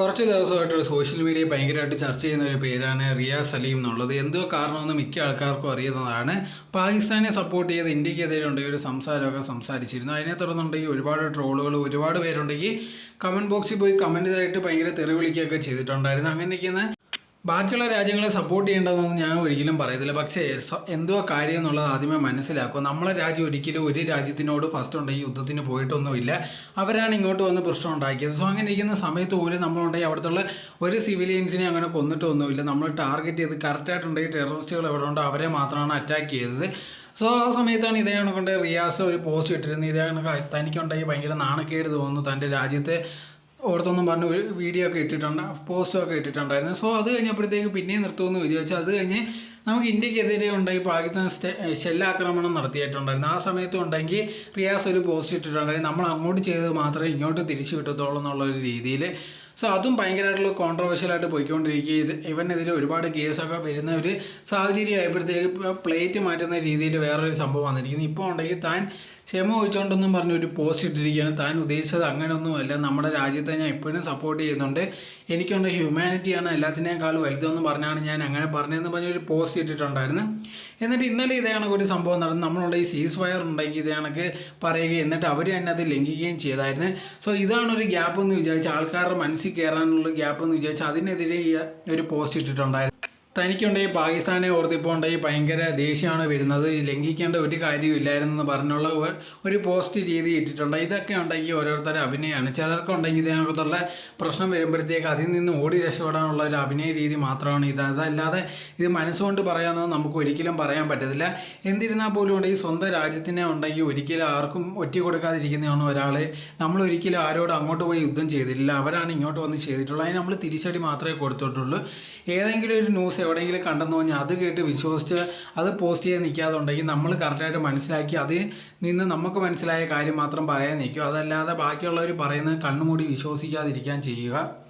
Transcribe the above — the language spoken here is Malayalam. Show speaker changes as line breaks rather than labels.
കുറച്ച് ദിവസമായിട്ട് സോഷ്യൽ മീഡിയ ഭയങ്കരമായിട്ട് ചർച്ച ചെയ്യുന്ന ഒരു പേരാണ് റിയാസ് സലീം എന്നുള്ളത്. എന്തോ കാരണമെന്ന് മിക്ക ആൾക്കാർക്കും അറിയുന്നതാണ്. പാകിസ്ഥാനെ സപ്പോർട്ട് ചെയ്ത് ഇന്ത്യക്കെതിരെ ഉണ്ടെങ്കിൽ ഒരു സംസാരമൊക്കെ സംസാരിച്ചിരുന്നു. അതിനെ തുടർന്നുണ്ടെങ്കിൽ ഒരുപാട് ട്രോളുകൾ ഒരുപാട് പേരുണ്ടെങ്കിൽ കമന്റ് ബോക്സിൽ പോയി കമന്റ് ചെയ്തായിട്ട് ഭയങ്കര തെറി വിളിക്കുകയൊക്കെ ചെയ്തിട്ടുണ്ടായിരുന്നു. അങ്ങനെയൊക്കെയാണ് ബാക്കിയുള്ള രാജ്യങ്ങളെ സപ്പോർട്ട് ചെയ്യേണ്ടതെന്ന് ഞാൻ ഒരിക്കലും പറയത്തില്ല. പക്ഷേ എന്തോ കാര്യം എന്നുള്ളത് ആദ്യമേ മനസ്സിലാക്കുക. നമ്മളെ രാജ്യം ഒരിക്കലും ഒരു രാജ്യത്തിനോട് ഫസ്റ്റ് ഉണ്ടെങ്കിൽ യുദ്ധത്തിന് പോയിട്ടൊന്നുമില്ല. അവരാണ് ഇങ്ങോട്ട് വന്ന് പ്രശ്നം ഉണ്ടാക്കിയത്. സോ അങ്ങനെ ഇരിക്കുന്ന സമയത്ത് പോലും നമ്മളുണ്ടെങ്കിൽ അവിടുത്തെ ഒരു സിവിലിയൻസിനെ അങ്ങനെ കൊന്നിട്ടൊന്നുമില്ല. നമ്മൾ ടാർഗറ്റ് ചെയ്ത് കറക്റ്റായിട്ടുണ്ടെങ്കിൽ ടെററിസ്റ്റുകൾ എവിടെ ഉണ്ടോ അവരെ മാത്രമാണ് അറ്റാക്ക് ചെയ്തത്. സോ ആ സമയത്താണ് ഇതേ കണക്കൊണ്ട്. റിയാസ് ഒരു പോസ്റ്റ് ഇട്ടിരുന്നത് ഇതേ കണക്ക് തനിക്കുണ്ടെങ്കിൽ ഭയങ്കര നാണക്കേട് തോന്നുന്നു. തന്റെ രാജ്യത്തെ ഓർത്തൊന്നും പറഞ്ഞ് വീഡിയോ ഒക്കെ ഇട്ടിട്ടുണ്ട് പോസ്റ്റും ഒക്കെ ഇട്ടിട്ടുണ്ടായിരുന്നു. സോ അത് കഴിഞ്ഞപ്പോഴത്തേക്ക് പിന്നെയും നിർത്തുമെന്ന് വിചാരിച്ചു. അത് കഴിഞ്ഞ് നമുക്ക് ഇന്ത്യക്കെതിരെ ഉണ്ടായി പാകിസ്ഥാൻ ഷെല്ലാക്രമണം നടത്തിയിട്ടുണ്ടായിരുന്നു. ആ സമയത്ത് ഉണ്ടെങ്കിൽ റിയാസ് ഒരു പോസ്റ്റ് ഇട്ടിട്ടുണ്ടായിരുന്നു. നമ്മൾ അങ്ങോട്ട് ചെയ്തത് മാത്രമേ ഇങ്ങോട്ട് തിരിച്ചു കിട്ടത്തുള്ളൂ എന്നുള്ള ഒരു രീതിയിൽ സോ അതും ഭയങ്കരമായിട്ടുള്ള കോൺട്രവേഴ്ഷ്യലായിട്ട് പോയിക്കൊണ്ടിരിക്കുക ഇത് ഇവനെതിരെ ഒരുപാട് കേസൊക്കെ വരുന്ന ഒരു സാഹചര്യം ആയപ്പോഴത്തേക്ക് പ്ലേറ്റ് മാറ്റുന്ന രീതിയിൽ വേറൊരു സംഭവം വന്നിരിക്കുന്നു. ഇപ്പോൾ ഉണ്ടെങ്കിൽ താൻ ക്ഷമ ചോദിച്ചുകൊണ്ടെന്നും പറഞ്ഞ് ഒരു പോസ്റ്റ് ഇട്ടിരിക്കുകയാണ്. താൻ ഉദ്ദേശിച്ചത് അങ്ങനെയൊന്നുമല്ല നമ്മുടെ രാജ്യത്തെ ഞാൻ ഇപ്പോഴും സപ്പോർട്ട് ചെയ്യുന്നുണ്ട്. എനിക്കുണ്ട് ഹ്യൂമാനിറ്റിയാണ് എല്ലാത്തിനേക്കാളും വലുതെന്ന് പറഞ്ഞാണ് ഞാൻ അങ്ങനെ പറഞ്ഞതെന്ന് പറഞ്ഞൊരു പോസ്റ്റ് ഇട്ടിട്ടുണ്ടായിരുന്നു. എന്നിട്ട് ഇന്നലെ ഇതേ കണക്ക് ഒരു സംഭവം നടന്നു. നമ്മളുടെ ഈ സീസ് ഫയർ ഉണ്ടെങ്കിൽ ഇതേ കണക്ക് പറയുകയും എന്നിട്ട് അവർ തന്നെ അത് ലംഘിക്കുകയും ചെയ്തായിരുന്നു. സോ ഇതാണ് ഒരു ഗ്യാപ്പ് എന്ന് വിചാരിച്ച് ആൾക്കാരുടെ മനസ്സിൽ കയറാനുള്ള ഗ്യാപ്പ് എന്ന് വിചാരിച്ച് അതിനെതിരെ ഒരു പോസ്റ്റ് ഇട്ടിട്ടുണ്ടായിരുന്നു. തനിക്കുണ്ടെങ്കിൽ പാകിസ്ഥാനെ ഓർത്തിപ്പോൾ ഉണ്ടെങ്കിൽ ഭയങ്കര ദേഷ്യമാണ് വരുന്നത് ലംഘിക്കേണ്ട ഒരു കാര്യമില്ലായിരുന്നെന്ന് പറഞ്ഞുള്ള ഒരു- പോസ്റ്റ് രീതി ഇട്ടിട്ടുണ്ട്. ഇതൊക്കെ ഉണ്ടെങ്കിൽ ഓരോരുത്തരുടെ അഭിനയമാണ് ചിലർക്കുണ്ടെങ്കിൽ ഇതിനകത്തുള്ള പ്രശ്നം വരുമ്പോഴത്തേക്ക് അതിൽ നിന്ന് ഓടി രക്ഷപ്പെടാനുള്ള ഒരു അഭിനയ രീതി മാത്രമാണ് ഇത്. അതല്ലാതെ ഇത് മനസ്സുകൊണ്ട് പറയാമെന്ന് നമുക്ക് ഒരിക്കലും പറയാൻ പറ്റത്തില്ല. എന്തിരുന്നാൽ പോലും ഉണ്ടെങ്കിൽ സ്വന്തം രാജ്യത്തിനെ ഉണ്ടെങ്കിൽ ഒരിക്കലും ആർക്കും ഒറ്റ കൊടുക്കാതിരിക്കുന്നതാണ് ഒരാൾ നമ്മൾ ഒരിക്കലും ആരോടും അങ്ങോട്ട് പോയി യുദ്ധം ചെയ്തിട്ടില്ല. അവരാണ് ഇങ്ങോട്ട് വന്ന് ചെയ്തിട്ടുള്ളത്. അതിന് നമ്മൾ തിരിച്ചടി മാത്രമേ കൊടുത്തിട്ടുള്ളൂ. ഏതെങ്കിലും ഒരു ന്യൂസ് എവിടെയെങ്കിലും കണ്ടെന്ന് പറഞ്ഞാൽ അത് കേട്ട് വിശ്വസിച്ച് അത് പോസ്റ്റ് ചെയ്യാൻ നിൽക്കാതുണ്ടെങ്കിൽ നമ്മൾ കറക്റ്റായിട്ട് മനസ്സിലാക്കി അതിൽ നിന്ന് നമുക്ക് മനസ്സിലായ കാര്യം മാത്രം പറയാൻ നിൽക്കും. അതല്ലാതെ ബാക്കിയുള്ളവർ പറയുന്നത് കണ്ണുമൂടി വിശ്വസിക്കാതിരിക്കാൻ ചെയ്യുക.